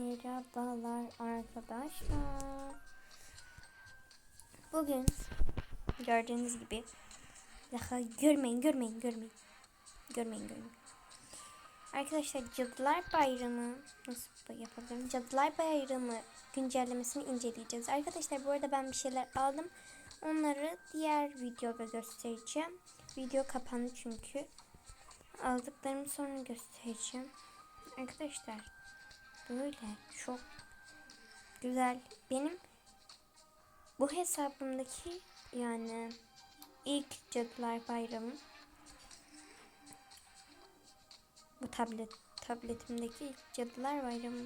Merhabalar arkadaşlar. Bugün gördüğünüz gibi daha görmeyin görmeyin görmeyin. Görmeyin görmeyin. Arkadaşlar Cadılar Bayramı nasıl yapabilirim? Cadılar Bayramı güncellemesini inceleyeceğiz. Arkadaşlar bu arada ben bir şeyler aldım. Onları diğer videoda göstereceğim. Video kapandı çünkü. Aldıklarımı sonra göstereceğim. Arkadaşlar böyle çok güzel. Benim bu hesabımdaki yani ilk Cadılar Bayramı bu tablet tabletimdeki ilk Cadılar Bayramı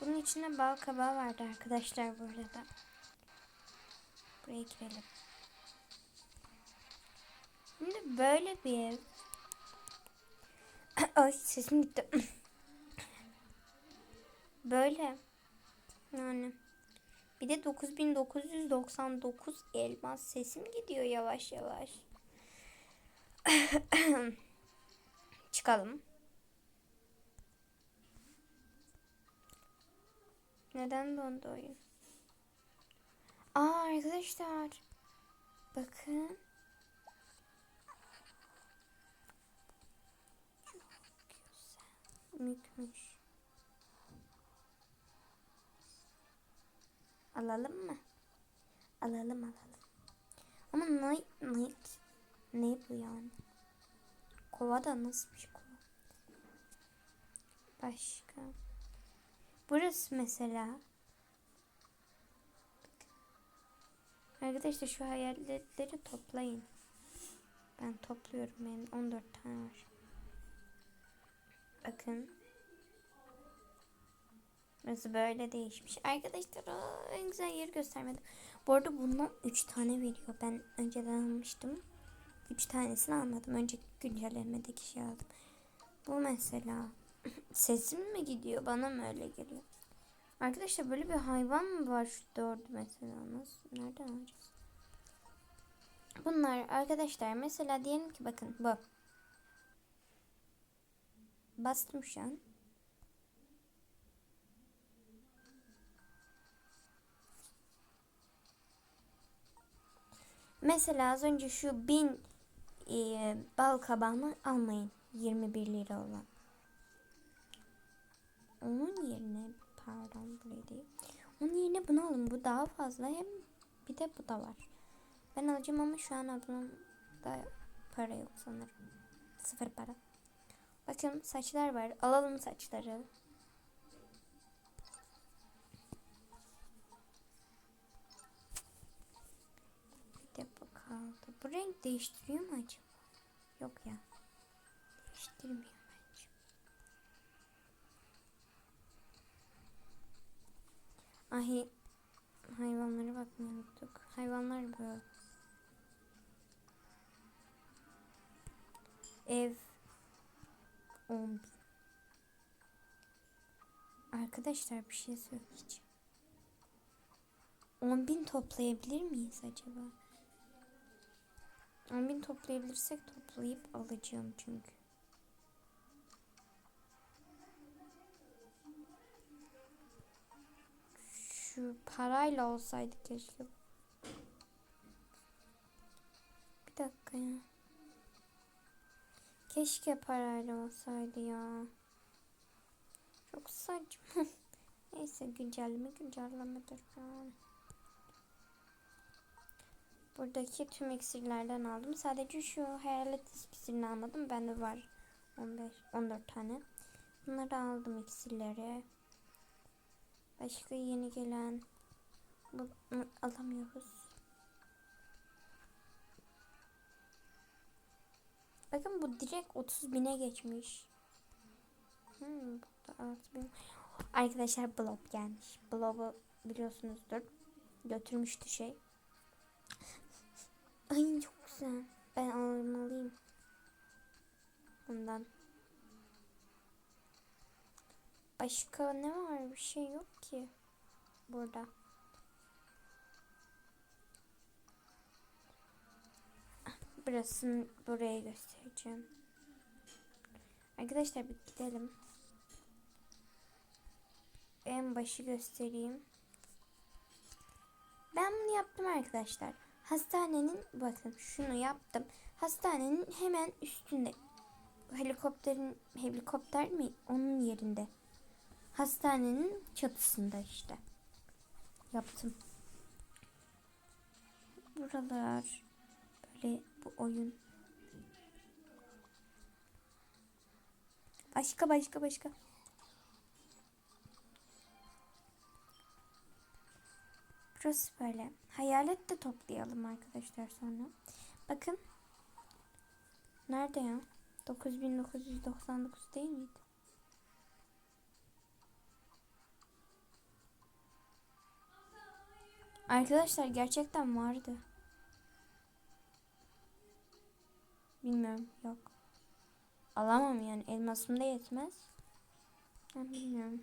bunun içinde bal kabağı vardı arkadaşlar bu arada. Buraya girelim. Şimdi böyle bir ev. Ay sesim gitti. böyle. Yani. Bir de 9999 elmas sesim gidiyor yavaş yavaş. Çıkalım. Neden dondu oyun? Aa arkadaşlar. Bakın. Mükmüş. Alalım mı? Alalım alalım. Ama ne, ne, ne bu yani? Kova da nasıl bir kova? Başka. Burası mesela. Arkadaşlar şu hayalleri toplayın. Ben topluyorum. Benim 14 tane var. Bakın. Burası böyle değişmiş. Arkadaşlar o en güzel yeri göstermedim. Bu arada bundan 3 tane veriyor. Ben önceden almıştım. 3 tanesini almadım. Önceki güncellemedeki şey aldım. Bu mesela sesim mi gidiyor? Bana mı öyle geliyor? Arkadaşlar böyle bir hayvan mı var şu dördü mesela? Nasıl? Nereden alacağız? Bunlar arkadaşlar mesela diyelim ki bakın bu. Bastım şu an. Mesela az önce şu bin e, bal kabağını almayın. 21 lira olan. Onun yerine pardon buraya değil. Onun yerine bunu alın. Bu daha fazla hem bir de bu da var. Ben alacağım ama şu an ablamda para yok sanırım. Sıfır para. Bakın saçlar var. Alalım saçları. Bu renk değiştiriyor mu acaba? Yok ya. Değiştirmiyor bence. Ay hayvanlara bakmayı unuttuk. Hayvanlar bu. Ev 10 Arkadaşlar bir şey söyleyeceğim. 10 bin toplayabilir miyiz acaba? 10 bin toplayabilirsek toplayıp alacağım çünkü. Şu parayla olsaydı keşke. Bir dakika ya. Keşke parayla olsaydı ya. Çok saçma. Neyse güncelleme güncellemedir yani. Buradaki tüm iksirlerden aldım. Sadece şu hayalet iksirini almadım. Bende var 15 14 tane. Bunları aldım iksirleri. Başka yeni gelen bunu alamıyoruz. Bakın bu direkt 30 bine geçmiş. Hmm, burada 6 bin. Arkadaşlar blog gelmiş. Blog'u biliyorsunuzdur. Götürmüştü şey. Ay çok güzel. Ben almalıyım. Bundan. Başka ne var? Bir şey yok ki. Burada. Burasını buraya göstereceğim. Arkadaşlar bir gidelim. en başı göstereyim. Ben bunu yaptım arkadaşlar. Hastanenin bakın şunu yaptım. Hastanenin hemen üstünde. Helikopterin helikopter mi? Onun yerinde. Hastanenin çatısında işte. Yaptım. Buralar böyle bu oyun. Başka başka başka. Burası böyle. Hayalet de toplayalım arkadaşlar sonra. Bakın. Nerede ya? 9999 değil miydi? Arkadaşlar gerçekten vardı. Bilmiyorum. Yok. Alamam yani. Elmasım da yetmez. Ben bilmiyorum.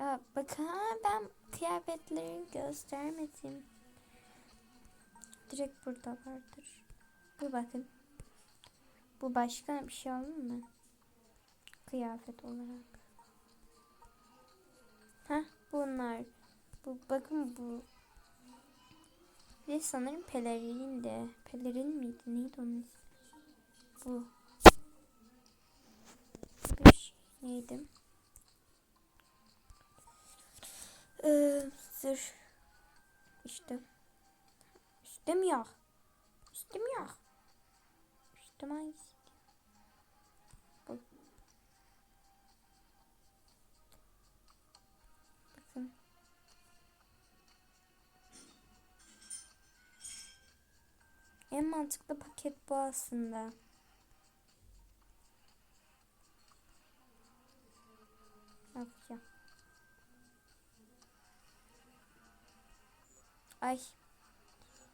Ya bakın ben kıyafetleri göstermedim. Direkt burada vardır. Bu bakın. Bu başka bir şey olur mu? Kıyafet olarak. Ha bunlar. Bu bakın bu. Bir sanırım pelerin de. Pelerin miydi? Neydi onun ismi? Bu. Bir neydi? Ee, zırh. İşte. Üstem hangisi? Bu. Bakın. En mantıklı paket bu aslında. Yapacağım. Ay.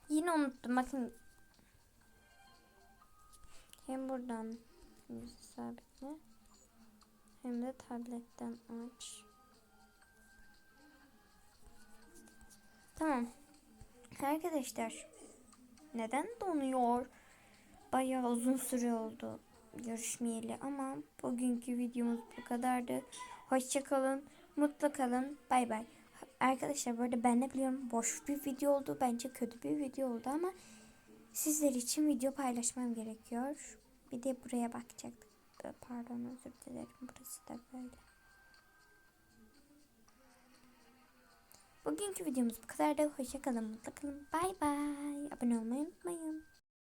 Yine unuttum. Bakın. Hem buradan sabitle. Hem de tabletten aç. Tamam. Arkadaşlar. Neden donuyor? Bayağı uzun süre oldu görüşmeyeli ama bugünkü videomuz bu kadardı. Hoşçakalın, mutlu kalın, bay bay. Arkadaşlar bu arada ben de biliyorum boş bir video oldu. Bence kötü bir video oldu ama sizler için video paylaşmam gerekiyor. Bir de buraya bakacaktık. Pardon özür dilerim. Burası da böyle. Bugünkü videomuz bu kadar da hoşçakalın, mutlu kalın. Bay bay. Abone olmayı unutmayın.